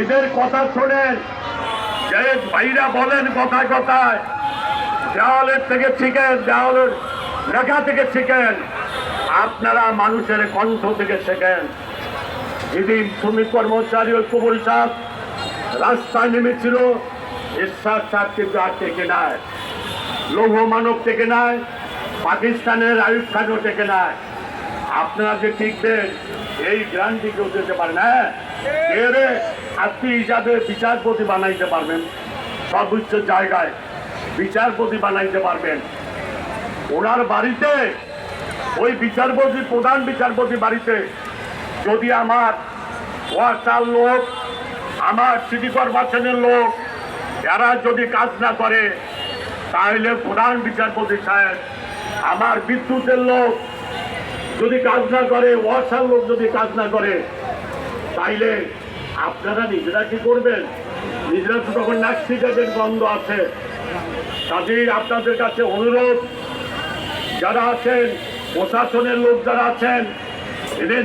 এদের কথা শোনেন। ভাইরা বলেন কথায় কথায়। দেওয়ালের থেকে শিখেন দেওয়ালের লেখা থেকে শিখেন আপনারা মানুষের কণ্ঠ থেকে শেখেন। যেদিন শ্রমিক কর্মচারী ঐক্য পরিষদ রাস্তায় নেমেছিল, ঈশ্বর সার কিন্তু আর টেকে নেয় লৌহ মানব থেকে নেয় পাকিস্তানের আয়ুব খানও থেকে নেয় আপনারা যে টিকবেন এই গ্রান্টি কেউ দিতে পারেন হ্যাঁ? এর আত্মী হিসাবে বিচারপতি বানাইতে পারবেন। সর্বোচ্চ জায়গায় বিচারপতি বানাইতে পারবেন। ওনার বাড়িতে ওই বিচারপতি প্রধান বিচারপতি বাড়িতে যদি আমার ওয়াসার লোক আমার সিটি কর্পোরেশনের লোক এরা যদি কাজ না করে তাহলে প্রধান বিচারপতি সাহেব আমার বিদ্যুতের লোক যদি কাজ না করে, ওয়াসার লোক যদি কাজ না করে, তাইলে আপনারা নিজেরা কি করবেন? নিজেরা তো তখন নাস্তিকাদের গন্ধ আছে। কাজেই আপনাদের কাছে অনুরোধ, যারা আছেন, প্রশাসনের লোক যারা আছেন, এদের